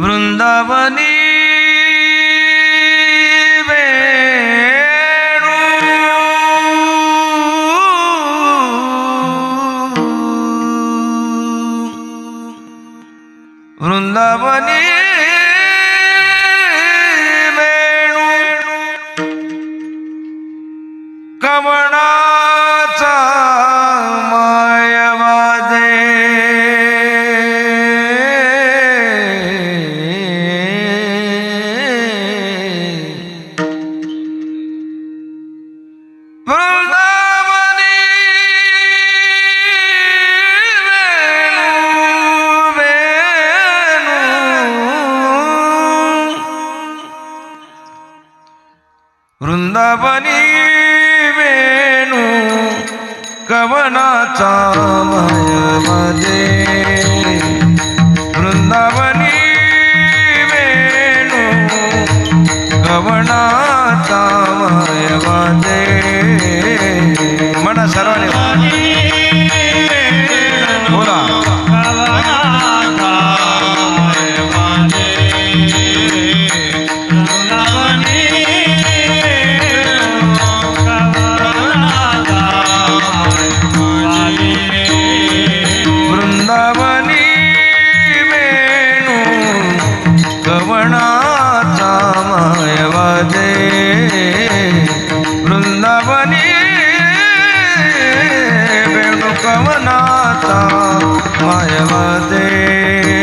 বৃন্দাবনী वृंदावनाचा मायामध्ये वृंदावनी वेणू गवनाचा मयमध्ये म्हणा सर्वांनी. माता मायवा दे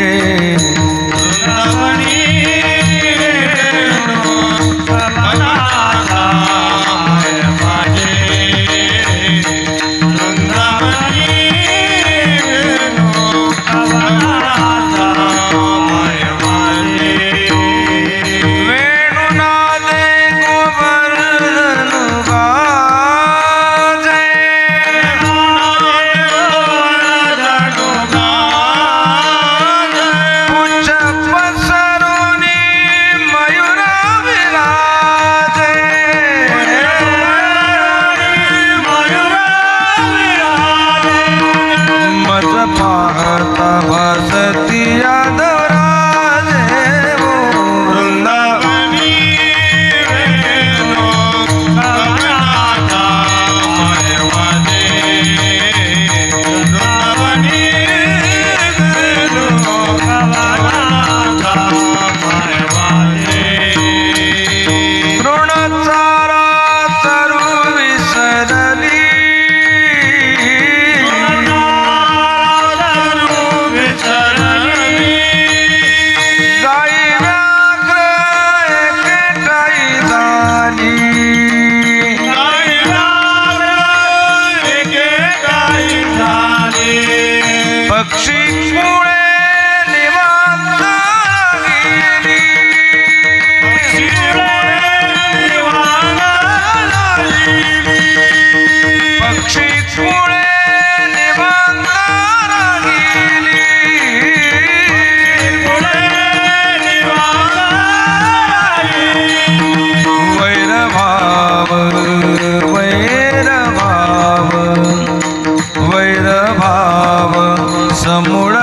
समोड़ा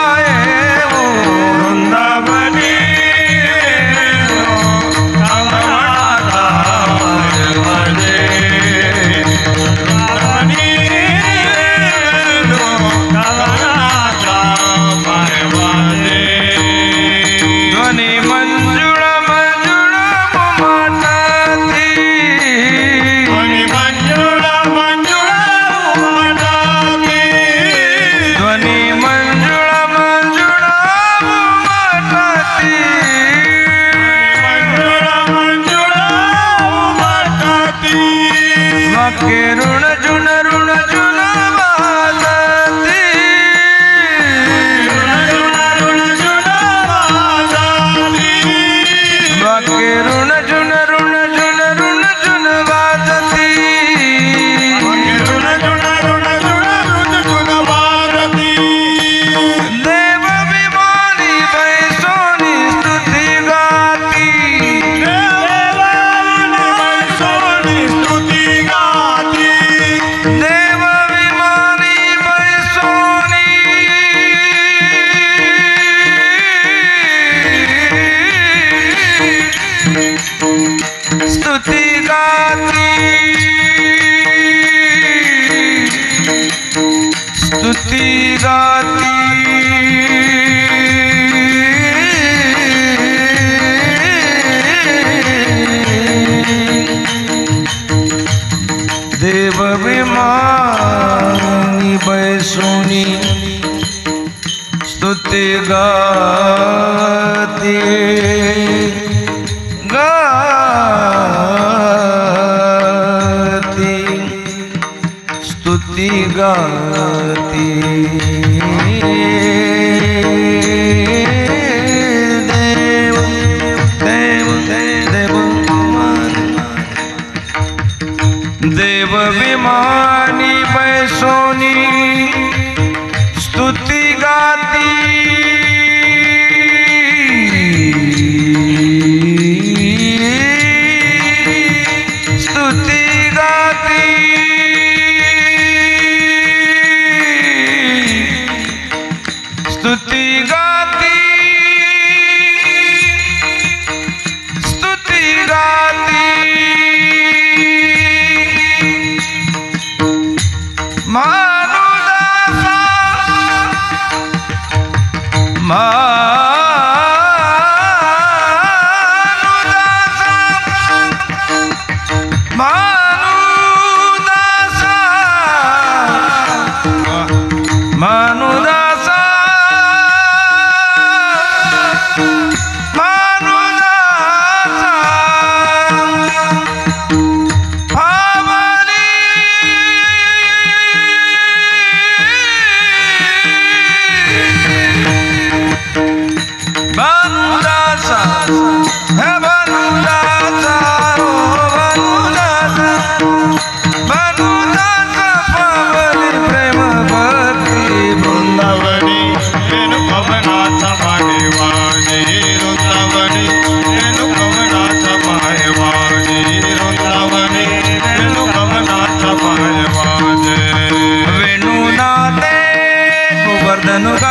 ಋಣ ಜುಣ ಋಣ ಜುಣ मानी बैसुनी स्तुति गाती. गाती. स्तुति गा no